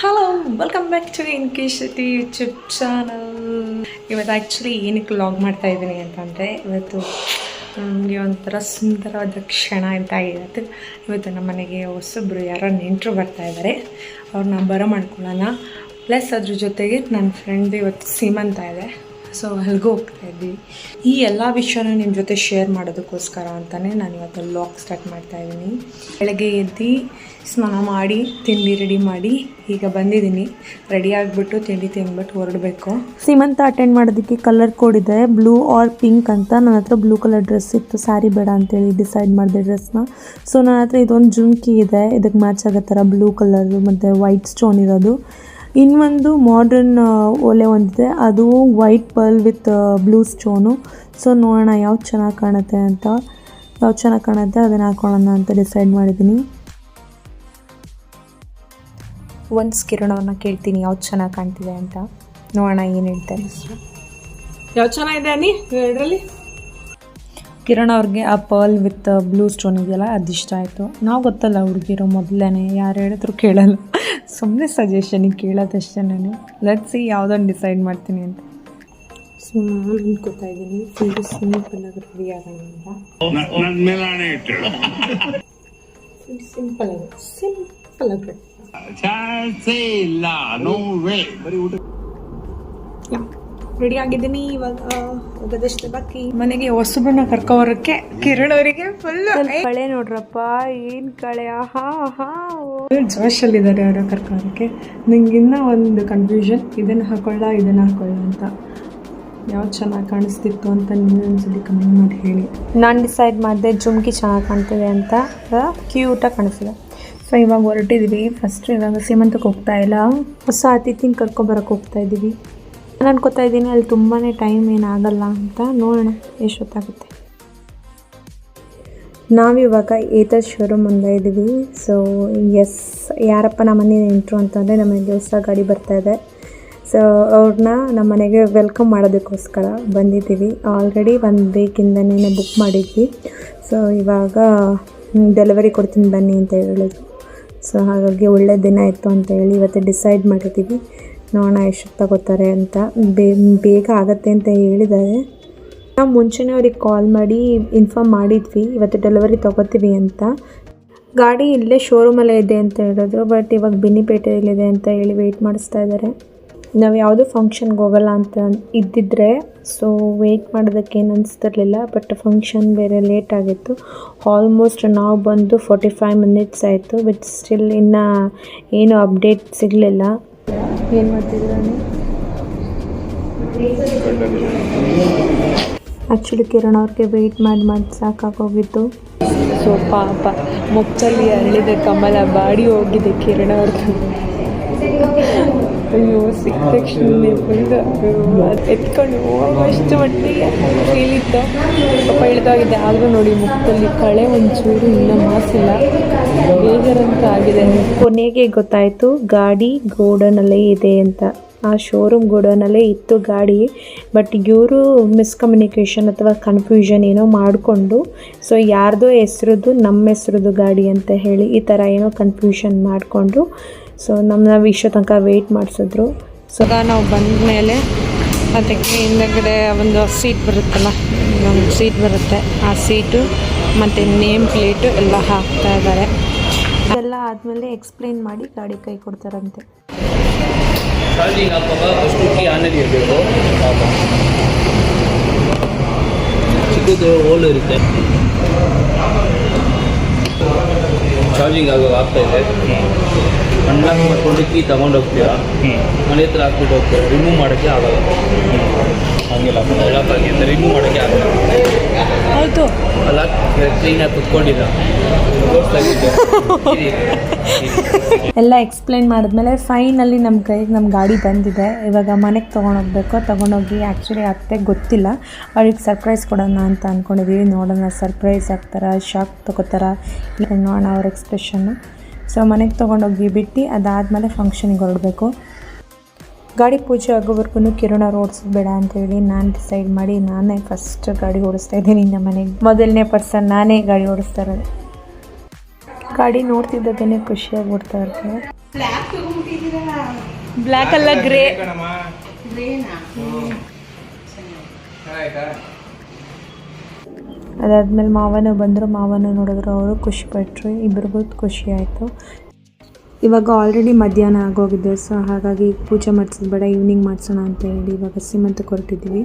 Hello welcome back to Inki Shetty YouTube channel ಇವತ್ತು actually ಏನಕ್ಕೆ log ಮಾಡ್ತಾ ಇದ್ದೀನಿ ಅಂತಂದರೆ ಇವತ್ತು, ನಮಗೆ ಒಂಥರ ಸುಂದರವಾದ ಕ್ಷಣ ಅಂತ ಇವತ್ತು ಇವತ್ತು ನಮ್ಮ ಮನೆಗೆ ಹೊಸಬ್ರು ಯಾರೋ ನೆಂಟರು ಬರ್ತಾ ಇದ್ದಾರೆ ಅವ್ರನ್ನ ಬರೋ ಮಾಡ್ಕೊಳ್ಳೋಣ. ಪ್ಲಸ್ ಅದ್ರ ಜೊತೆಗೆ ನನ್ನ ಫ್ರೆಂಡ್ ಇವತ್ತು ಸೀಮಂತ ಇದೆ. ಸೊ ಅಲ್ಲಿಗೂ ಹೋಗ್ತಾ ಇದ್ವಿ ಈ ಎಲ್ಲ ವಿಷಯನ ನಿಮ್ಮ ಜೊತೆ ಶೇರ್ ಮಾಡೋದಕ್ಕೋಸ್ಕರ ಅಂತಲೇ ನಾನು ಇವತ್ತು ಲಾಗ್ ಸ್ಟಾರ್ಟ್ ಮಾಡ್ತಾ ಇದ್ದೀನಿ ಬೆಳಗ್ಗೆ ಎದ್ದು ಸ್ನಾನ ಮಾಡಿ, ತಿಂಡಿ ರೆಡಿ ಮಾಡಿ, ಈಗ ಬಂದಿದ್ದೀನಿ ರೆಡಿ ಆಗಿಬಿಟ್ಟು ತಿಂಡಿ ತಿಂದ್ಬಿಟ್ಟು ಹೊರಡಬೇಕು. ಸೀಮಂತ ಅಟೆಂಡ್ ಮಾಡೋದಕ್ಕೆ ಕಲರ್ ಕೋಡ್ ಇದೆ ಬ್ಲೂ ಆರ್ ಪಿಂಕ್ ಅಂತ. ನನ್ನ ಹತ್ರ ಬ್ಲೂ ಕಲರ್ ಡ್ರೆಸ್ ಇತ್ತು ಸ್ಯಾರಿ ಬೇಡ ಅಂತೇಳಿ ಡಿಸೈಡ್ ಮಾಡಿದೆ ಡ್ರೆಸ್ನ ಸೊ ನನ್ನ ಹತ್ರ ಇದೊಂದು ಜುಮ್ಕಿ ಇದೆ. ಇದಕ್ಕೆ ಮ್ಯಾಚ್ ಆಗೋ ಥರ ಬ್ಲೂ ಕಲರು ಮತ್ತು ವೈಟ್ ಸ್ಟೋನ್ ಇರೋದು. ಇನ್ನೊಂದು ಮಾಡ್ರನ್ ಒಲೆ ಒಂದಿದೆ. ಅದು white pearl with blue stone so ನೋಡೋಣ ಯಾವ್ದು ಚೆನ್ನಾಗಿ ಕಾಣುತ್ತೆ ಅಂತ. ಯಾವ್ದು ಚೆನ್ನಾಗಿ ಕಾಣುತ್ತೆ ಅದನ್ನು ಹಾಕೊಳ್ಳೋಣ ಅಂತ ಡಿಸೈಡ್ ಮಾಡಿದ್ದೀನಿ. ಒಂದು ಕಿರಣವನ್ನು ಕೇಳ್ತೀನಿ ಯಾವ್ದು ಚೆನ್ನಾಗಿ ಕಾಣ್ತಿದೆ ಅಂತ. ನೋಡೋಣ ಏನು ಹೇಳ್ತಾರೆ. ಯಾವ್ದು ಚೆನ್ನಾಗಿದೆ ಅನ್ನಿ ಎರಡರಲ್ಲಿ? ಕಿರಣ್ ಅವ್ರಿಗೆ ಆ ಪರ್ಲ್ ವಿತ್ ಬ್ಲೂ ಸ್ಟೋನ್ ಇದೆಯಲ್ಲ ಅದು ಇಷ್ಟ ಆಯಿತು. ನಾವು ಗೊತ್ತಲ್ಲ ಹುಡುಗಿರೋ ಮೊದಲೇ ಯಾರು ಹೇಳಿದ್ರು ಕೇಳಲ್ಲ. ಸುಮ್ಮನೆ ಸಜೆಷನಿಗೆ ಕೇಳೋದಷ್ಟೇ ನಾನು. ಸಿ ಯಾವುದನ್ನು ಡಿಸೈಡ್ ಮಾಡ್ತೀನಿ ಅಂತ. ಸೊ ನಾನು ಅನ್ಕೋತಾ ಇದ್ದೀನಿ. ಫುಲ್ ಸಿಂಪಲ್ ಆಗಿ ರೆಡಿ ಆಗೋಣ ಅಂತ. ನನ್ನ ಮೇಲೆ ಫುಲ್ ಸಿಂಪಲ್ ಆಗಿ ಸಿಂಪಲ್ ಆಗಿ. ಚಾನ್ಸೇ ಇಲ್ಲ ನೋ ವೇ ಬರೀ ಊಟ ರೆಡಿ ಆಗಿದ್ದೀನಿ ಇವಾಗ ಹೋಗೋದಷ್ಟೇ ಬಾಕಿ ಮನೆಗೆ ಹೊಸಬ್ರನ್ನ ಕರ್ಕೋರಕ್ಕೆ ಕಿರಣ್ ಅವರಿಗೆ ಫುಲ್ ಕಳೆ ನೋಡ್ರಪ್ಪ ಏನ್ ಕಳೆ? ಆಹಾ ಆಹಾ ಜೋಶಲ್ಲಿದ್ದಾರೆ ಅವರ ಕರ್ಕೋರಕ್ಕೆ ನಂಗಿನ್ನ ಒಂದು ಕನ್ಫ್ಯೂಷನ್ ಇದನ್ನ ಹಾಕೊಳ್ಳ ಇದನ್ನ ಹಾಕೊಳ್ಳ ಅಂತ. ಯಾವ್ದು ಚೆನ್ನಾಗಿ ಕಾಣಿಸ್ತಿತ್ತು ಅಂತ ನೀವು ಒಂದ್ಸಲಿ ಕಮೆಂಟ್ ಮಾಡಿ ಹೇಳಿ. ನಾನು ಡಿಸೈಡ್ ಮಾಡಿದೆ ಜುಮ್ಕಿ ಚೆನ್ನಾಗಿ ಕಾಣ್ತಿದೆ ಅಂತ. ಕ್ಯೂಟಾಗಿ ಕಾಣಿಸ್ತಿದೆ. ಸೊ ಇವಾಗ ಹೊರಟಿದ್ವಿ. ಫಸ್ಟ್ ಇವಾಗ ಸೀಮಂತಕ್ಕೆ ಹೋಗ್ತಾ ಇಲ್ಲ. ಹೊಸ ಅತಿಥಿನ ಕರ್ಕೊಂಬರಕ್ಕೆ ಹೋಗ್ತಾ ಇದ್ದೀವಿ ನಾನು ಅನ್ಕೋತಾ ಇದ್ದೀನಿ, ಅಲ್ಲಿ ತುಂಬಾ ಟೈಮ್ ಏನಾಗಲ್ಲ ಅಂತ ನೋಡೋಣ ಎಷ್ಟೊತ್ತಾಗುತ್ತೆ ನಾವಿವಾಗ ಏತರ್ ಶೋರೂಮ್ ಮುಂದೆ ಇದ್ದೀವಿ ಸೊ ಎಸ್ ಯಾರಪ್ಪ ನಮ್ಮ ಮನೆ ನೆಂಟರು ಅಂತಂದರೆ ನಮಗೆ ಹೊಸ ಗಾಡಿ ಬರ್ತಾ ಇದೆ. ಸೊ ಅವ್ರನ್ನ ನಮ್ಮ ಮನೆಗೆ ವೆಲ್ಕಮ್ ಮಾಡೋದಕ್ಕೋಸ್ಕರ ಬಂದಿದ್ದೀವಿ. ಆಲ್ರೆಡಿ ಒಂದು ವೀಕಿಂದನೇ ಬುಕ್ ಮಾಡಿದ್ವಿ. ಸೊ ಇವಾಗ ಡೆಲಿವರಿ ಕೊಡ್ತೀನಿ ಬನ್ನಿ ಅಂತ ಹೇಳಿದ್ರು. ಸೊ ಹಾಗಾಗಿ ಒಳ್ಳೆ ದಿನ ಇತ್ತು ಅಂತ ಹೇಳಿ ಇವತ್ತು ಡಿಸೈಡ್ ಮಾಡಿದ್ದೀವಿ. ನೋಡೋಣ ಎಷ್ಟು ತಗೋತಾರೆ ಅಂತ. ಬೇಗ ಆಗತ್ತೆ ಅಂತ ಹೇಳಿದ್ದಾರೆ. ನಾವು ಮುಂಚೆನೇ ಅವ್ರಿಗೆ ಕಾಲ್ ಮಾಡಿ ಇನ್ಫಾರ್ಮ್ ಮಾಡಿದ್ವಿ, ಇವತ್ತು ಡೆಲಿವರಿ ತೊಗೋತೀವಿ ಅಂತ. ಗಾಡಿ ಇಲ್ಲೇ ಶೋರೂಮಲ್ಲೇ ಇದೆ ಅಂತ ಹೇಳಿದ್ರು ಬಟ್ ಇವಾಗ ಬಿನ್ನಿಪೇಟೆಯಲ್ಲಿದೆ ಅಂತ ಹೇಳಿ ವೆಯ್ಟ್ ಮಾಡಿಸ್ತಾ ಇದ್ದಾರೆ. ನಾವು ಯಾವುದೂ ಫಂಕ್ಷನ್ಗೆ ಹೋಗಲ್ಲ ಅಂತ ಇದ್ದಿದ್ರೆ ಸೊ ವೆಯ್ಟ್ ಮಾಡೋದಕ್ಕೆ ಏನು ಅನಿಸ್ತಿರ್ಲಿಲ್ಲ ಬಟ್ ಫಂಕ್ಷನ್ ಬೇರೆ ಲೇಟ್ ಆಗಿತ್ತು. ಆಲ್ಮೋಸ್ಟ್ ನಾವು ಬಂದು ಫೋರ್ಟಿ ಫೈವ್ ಮಿನಿಟ್ಸ್ ಆಯಿತು ಬಟ್ ಸ್ಟಿಲ್ ಇನ್ನು ಏನು ಅಪ್ಡೇಟ್ ಸಿಗಲಿಲ್ಲ. ಏನು ಮಾಡ್ತಿದ್ದೀರಾ ಆ್ಯಕ್ಚುಲಿ ಕಿರಣ್ ಅವ್ರಿಗೆ ವೆಯ್ಟ್ ಮಾಡಿ ಮಾಡಿ ಸಾಕಾಗೋಗಿತ್ತು ಸೊ ಪಾಪ ಮುಖದಲ್ಲಿ ಅರಳಿದೆ ಕಮಲ, ಬಾಡಿ ಹೋಗಿದೆ ಕಿರಣ ಅವ್ರದ್ದು ಅಯ್ಯೋ ಸಿಕ್ಕ ತಕ್ಷಣ ಅದು ಎತ್ಕೊಂಡು ಹೋಗುವಷ್ಟು ಮಟ್ಟಿಗೆ ಫೀಲ್ ಇತ್ತು. ಪಾಪ ಇಳಿದಾಗಿದೆ ಆದರೂ ನೋಡಿ ಮುಖದಲ್ಲಿ ಕಳೆ ಒಂಚೂರು ಇನ್ನೂ ಮಾಸಿಲ್ಲ. ಬೇಜಾರಂತ ಆಗಿದೆ. ಕೊನೆಗೆ ಗೊತ್ತಾಯಿತು, ಗಾಡಿ ಗೋಡನಲ್ಲೇ ಇದೆ ಅಂತ. ಆ ಶೋರೂಮ್ ಗೋಡನಲ್ಲೇ ಇತ್ತು ಗಾಡಿ ಬಟ್ ಇವರು ಮಿಸ್ಕಮ್ಯುನಿಕೇಷನ್ ಅಥವಾ ಕನ್ಫ್ಯೂಷನ್ ಏನೋ ಮಾಡಿಕೊಂಡು ಸೊ ಯಾರ್ದೋ ಹೆಸ್ರದ್ದು ನಮ್ಮ ಹೆಸ್ರದ್ದು ಗಾಡಿ ಅಂತ ಹೇಳಿ ಈ ಥರ ಏನೋ ಕನ್ಫ್ಯೂಷನ್ ಮಾಡಿಕೊಂಡು ಸೊ ನಮ್ಮನ್ನ ಇಷ್ಟೋ ತನಕ ವೆಯ್ಟ್ ಮಾಡಿಸಿದ್ರು. ಸೊ ನಾವು ಬಂದ ಮೇಲೆ ಅದಕ್ಕೆ ಹಿಂದಗಡೆ ಒಂದು ಸೀಟ್ ಬರುತ್ತಲ್ಲ ಒಂದು ಸೀಟ್ ಬರುತ್ತೆ. ಆ ಸೀಟು ಮತ್ತು ನೇಮ್ ಪ್ಲೇಟು ಎಲ್ಲ ಹಾಕ್ತಾ ಇದ್ದಾರೆ. ಅದೆಲ್ಲ ಆದಮೇಲೆ ಎಕ್ಸ್ಪ್ಲೈನ್ ಮಾಡಿ ಗಾಡಿ ಕೈ ಕೊಡ್ತಾರಂತೆ. ಚಾರ್ಜಿಂಗ್ ಚಿಕ್ಕದು ಇರುತ್ತೆ. ಆಗುವಾಗ ಆಗ್ತಾ ಇದೆ. ಅನ್ಲಾಕ್ ಮಾಡ್ಕೊಂಡು ಕೀ ತಗೊಂಡು ಹೋಗ್ತೀರಾ? ಮನೆ ಹತ್ರ ಹಾಕ್ಬಿಟ್ಟು ಹೋಗ್ತೀರಾ? ರಿಮೂವ್ ಮಾಡೋಕ್ಕೆ ಆಗಲ್ಲ. ಹಂಗಿಲ್ಲ ಲಾಕ್ ಆಗಿ ಅಂತ ರಿಮೂವ್ ಮಾಡೋಕ್ಕೆ ಆಗಲ್ಲ. ಹೌದು. ಅಲ್ಲ ಕ್ಲೀನಾಗಿ ಕುತ್ಕೊಂಡಿಲ್ಲ ಎಲ್ಲ ಎಕ್ಸ್ಪ್ಲೈನ್ ಮಾಡಿದ್ಮೇಲೆ ಫೈನಲ್ಲಿ ನಮ್ಮ ಕೈಗೆ ನಮ್ಮ ಗಾಡಿ ಬಂದಿದೆ. ಇವಾಗ ಮನೆಗೆ ತೊಗೊಂಡೋಗ್ಬೇಕು ತೊಗೊಂಡೋಗಿ ಆ್ಯಕ್ಚುಲಿ ಅತ್ತೆ ಗೊತ್ತಿಲ್ಲ. ಅವ್ರಿಗೆ ಸರ್ಪ್ರೈಸ್ ಕೊಡೋಣ ಅಂತ ಅಂದ್ಕೊಂಡಿದ್ದೀವಿ ನೋಡೋಣ ಸರ್ಪ್ರೈಸ್ ಆಗ್ತಾರ ಶಾಕ್ ತೊಗೋತಾರ? ಇಲ್ಲ ನೋಡೋಣ ಅವ್ರ ಎಕ್ಸ್ಪ್ರೆಷನ್ನು ಸೊ ಮನೆಗೆ ತೊಗೊಂಡೋಗಿ ಬಿಟ್ಟು ಅದಾದಮೇಲೆ ಫಂಕ್ಷನ್ಗೆ ಹೊರಡಬೇಕು. ಗಾಡಿ ಪೂಜೆ ಆಗೋವರೆಗೂ ಕಿರಣ ಓಡಿಸ್ಬೇಡ ಬೇಡ ಅಂತೇಳಿ ನಾನು ಡಿಸೈಡ್ ಮಾಡಿ ನಾನೇ ಫಸ್ಟ್ ಗಾಡಿ ಓಡಿಸ್ತಾ ಇದ್ದೀನಿ ನಮ್ಮ ಮನೆಗೆ. ಮೊದಲನೇ ಪರ್ಸನ್ ನಾನೇ ಗಾಡಿ ಓಡಿಸ್ತಾ ಇರೋದು. ಗಾಡಿ ಖುಷಿಯಾಗಿ ಓಡ್ತಾ ಇರ್ತಾರೆ ಬ್ಲ್ಯಾಕ್ ಅಲ್ಲ ಗ್ರೇ ಅದಾದ್ಮೇಲೆ ಮಾವನ ಬಂದರು, ಮಾವನ ನೋಡಿದ್ರು ಅವರು ಖುಷಿಪಟ್ಟರು ಇಬ್ಬರಿಗೂ ಖುಷಿ ಆಯಿತು. ಇವಾಗ ಆಲ್ರೆಡಿ ಮಧ್ಯಾಹ್ನ ಆಗೋಗಿದೆ ಸೊ ಹಾಗಾಗಿ ಪೂಜೆ ಮಾಡಿಸೋದು ಬೇಡ ಈವ್ನಿಂಗ್ ಮಾಡಿಸೋಣ ಅಂತ ಹೇಳಿ ಇವಾಗ ಸೀಮಂತಕ್ಕೆ ಹೊರಟಿದ್ದೀವಿ